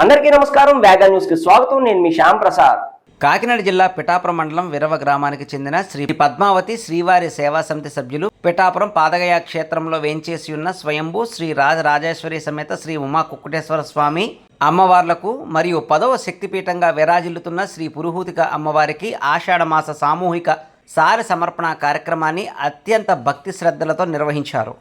అందరికీ నమస్కారం వేగా న్యూస్కి స్వాగతం. నేను మీ శ్యామ్ ప్రసాద్. కాకినాడ జిల్లా పిఠాపురం మండలం విరవ గ్రామానికి చెందిన శ్రీ పద్మావతి శ్రీవారి సేవా సమితి సభ్యులు పిఠాపురం పాదగయ క్షేత్రంలో వేంచేసి ఉన్న స్వయంభూ శ్రీ రాజరాజేశ్వరి సమేత శ్రీ ఉమా కుక్కుటేశ్వర స్వామి అమ్మవార్లకు మరియు పదవ శక్తిపీఠంగా విరాజిల్లుతున్న శ్రీ పురుహూతిక అమ్మవారికి ఆషాఢమాస సామూహిక సారి సమర్పణ కార్యక్రమాన్ని అత్యంత భక్తి శ్రద్ధలతో నిర్వహించారు.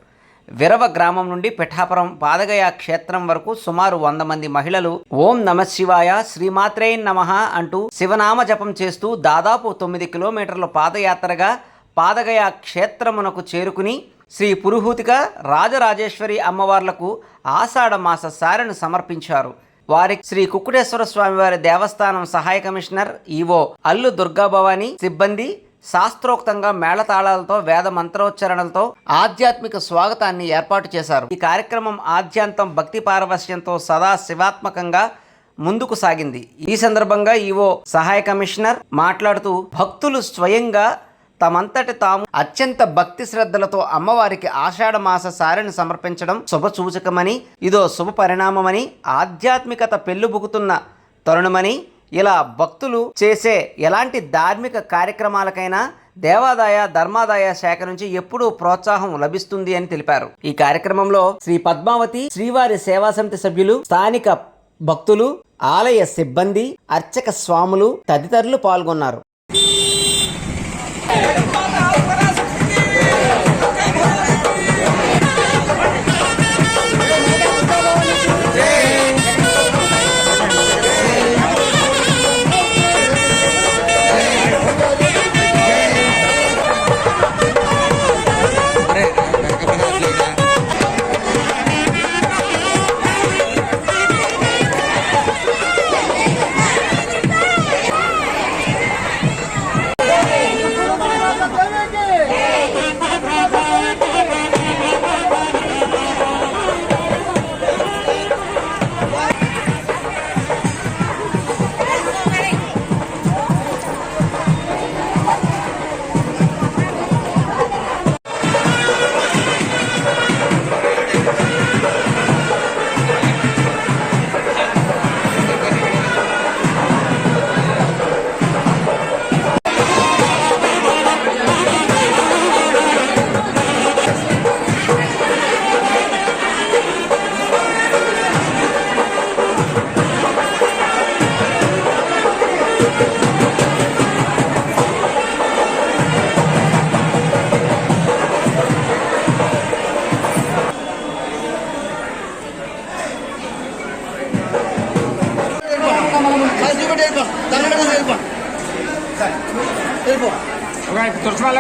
విరవ గ్రామం నుండి పిఠాపురం పాదగయ క్షేత్రం వరకు సుమారు వంద మంది మహిళలు ఓం నమ శివాయ శ్రీమాత్రే నమః అంటూ శివనామ జపం చేస్తూ దాదాపు తొమ్మిది కిలోమీటర్ల పాదయాత్రగా పాదగయ క్షేత్రమునకు చేరుకుని శ్రీ పురుహూతిక రాజరాజేశ్వరి అమ్మవార్లకు ఆషాఢ మాస సారెను సమర్పించారు. వారి శ్రీ కుక్కుటేశ్వర స్వామి వారి దేవస్థానం సహాయ కమిషనర్ ఈవో అల్లు దుర్గాభవాని సిబ్బంది శాస్త్రోక్తంగా మేళతాళాలతో వేద మంత్రోచ్చరణలతో ఆధ్యాత్మిక స్వాగతాన్ని ఏర్పాటు చేశారు. ఈ కార్యక్రమం ఆద్యాంతం భక్తి పారవస్యంతో సదా శివాత్మకంగా ముందుకు సాగింది. ఈ సందర్భంగా ఈవో సహాయ కమిషనర్ మాట్లాడుతూ భక్తులు స్వయంగా తమంతటి తాము అత్యంత భక్తి శ్రద్ధలతో అమ్మవారికి ఆషాఢ మాస సారిని సమర్పించడం శుభ సూచకమని ఇదో శుభ పరిణామమని ఆధ్యాత్మికత పెళ్ళుబుకుతున్న తరుణమని ఇలా భక్తులు చేసే ఎలాంటి ధార్మిక కార్యక్రమాలకైనా దేవాదాయ ధర్మాదాయ శాఖ నుంచి ఎప్పుడూ ప్రోత్సాహం లభిస్తుంది అని తెలిపారు. ఈ కార్యక్రమంలో శ్రీ పద్మావతి శ్రీవారి సేవా సమితి సభ్యులు స్థానిక భక్తులు ఆలయ సిబ్బంది అర్చక స్వాములు తదితరులు పాల్గొన్నారు. చూపెట్టి వెళ్ళిపో. తరగడం వెళ్ళిపో. వెళ్ళిపో. తులసిమాల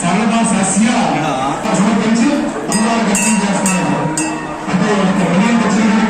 సర్వసస్య సమర్పించి అమ్మవారు దర్శనం చేస్తున్నారు అంటే ఒక ఉదయం వచ్చిన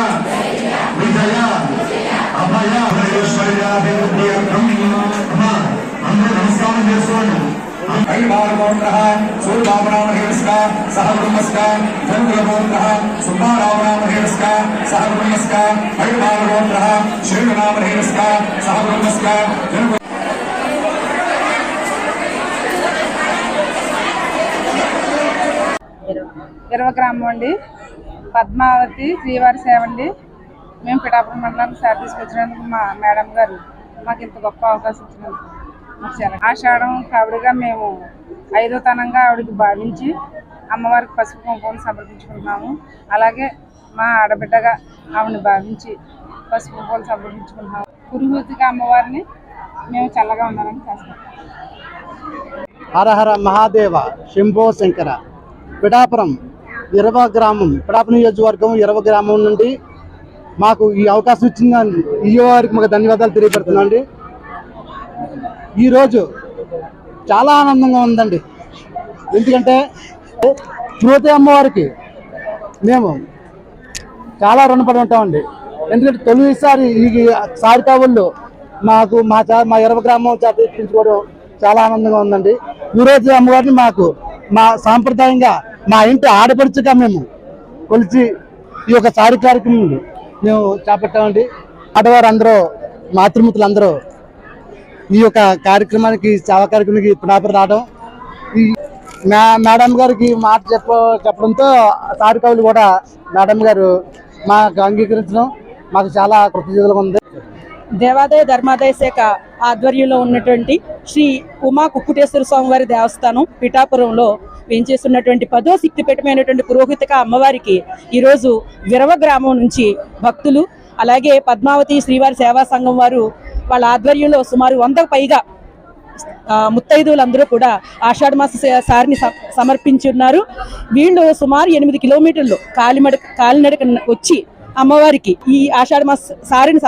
श्रीबालगोत्रः सूर्यबाबरामहेस्का सह ब्रह्मस्का धनुकुलगोत्रः सुब्बारामरामहेस्का सह ब्रह्मस्का हरिबालगोत्रः श्रीगणामहेस्का सह ब्रह्मस्का धनुकुल ఇరవై గ్రామం అండి పద్మావతి శ్రీవారి సేవ అండి మేము పిఠాపురం మండలానికి సార్ తీసుకొచ్చినందుకు మా మేడం గారు మాకు ఇంత గొప్ప అవకాశం ఇచ్చినందుకు ఆషాఢం కావిడిగా మేము ఐదో తనంగా ఆవిడకి భావించి అమ్మవారికి పసుపు కుంకుమను సమర్పించుకుంటున్నాము. అలాగే మా ఆడబిడ్డగా ఆవిడని భావించి పసుపు కుంకుమను సమర్పించుకుంటున్నాము. పురుహూతిగా అమ్మవారిని మేము చల్లగా ఉండాలని చేస్తాం హర మహాదేవ శంభో శంకర. పిఠాపురం ఇరవ గ్రామం పిఠాపురం నియోజకవర్గం ఇరవ గ్రామం నుండి మాకు ఈ అవకాశం ఇచ్చిన ఈ వారికి మాకు ధన్యవాదాలు తెలియపెడుతున్నాం అండి. ఈరోజు చాలా ఆనందంగా ఉందండి. ఎందుకంటే శ్రోతి అమ్మవారికి మేము చాలా రుణపడి ఉంటామండి. ఎందుకంటే తొలిసారి ఈ సారికావుల్లో మాకు మా మా ఇరవ గ్రామం చేపించుకోవడం చాలా ఆనందంగా ఉందండి. ఈరోజు అమ్మవారిని మాకు మా సాంప్రదాయంగా మా ఇంటి ఆడపడుచుగా మేము కొలిచి ఈ యొక్క సారి కార్యక్రమం మేము చేపట్టామండి. ఆడవారు అందరూ మాతృమూతులు అందరూ ఈ యొక్క కార్యక్రమానికి సేవా కార్యక్రమానికి పునాపరి రావడం. ఈ మేడం గారికి మాట చెప్ప చెప్పడంతో సారికవులు కూడా మేడం గారు మాకు అంగీకరించడం మాకు చాలా కృతజ్ఞతలుగా ఉంది. దేవాదాయ ధర్మాదాయ శాఖ ఆధ్వర్యంలో ఉన్నటువంటి శ్రీ ఉమా కుక్కుటేశ్వర స్వామివారి దేవస్థానం పిఠాపురంలో పెంచేస్తున్నటువంటి పదో శక్తిపీఠమైనటువంటి పురోహితక అమ్మవారికి ఈరోజు విరవ గ్రామం నుంచి భక్తులు అలాగే పద్మావతి శ్రీవారి సేవా సంఘం వారు వాళ్ళ ఆధ్వర్యంలో సుమారు వందకు పైగా ఆ, ముత్తైదువులందరూ కూడా ఆషాఢ మాస సారిని స- సమర్పించి ఉన్నారు వీళ్ళు సుమారు ఎనిమిది కిలోమీటర్లు కాలిమడ కాలినడక వచ్చి అమ్మవారికి ఈ ఆషాఢ మాస సారిని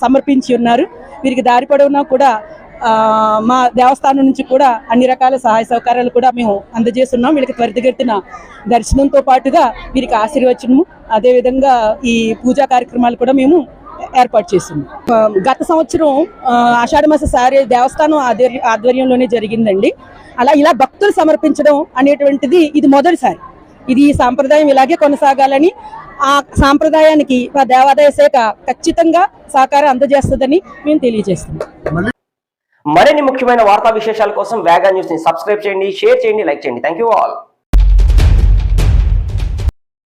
సమర్పించి ఉన్నారు వీరికి దారి పొడవునా కూడా మా దేవస్థానం నుంచి కూడా అన్ని రకాల సహాయ సహకారాలు కూడా మేము అందజేస్తున్నాం. వీళ్ళకి త్వరితగతిన దర్శనంతో పాటుగా వీరికి ఆశీర్వచనము. అదేవిధంగా ఈ పూజా కార్యక్రమాలు కూడా మేము ఏర్పాటు చేసింది. గత సంవత్సరం ఆ, ఆషాఢ సారి దేవస్థానం ఆధ్వర్యంలోనే జరిగిందండి. అలా ఇలా భక్తులు సమర్పించడం అనేటువంటిది ఇది మొదటిసారి. ఇది ఈ సాంప్రదాయం ఇలాగే కొనసాగాలని ఆ సాంప్రదాయానికి మా దేవాదాయ శాఖ ఖచ్చితంగా సహకారం అందజేస్తుందని మేము తెలియజేస్తున్నాం. మరిన్ని ముఖ్యమైన వార్తా విశేషాల కోసం వేగా న్యూస్ని సబ్స్క్రైబ్ చేయండి షేర్ చేయండి లైక్ చేయండి. Thank you all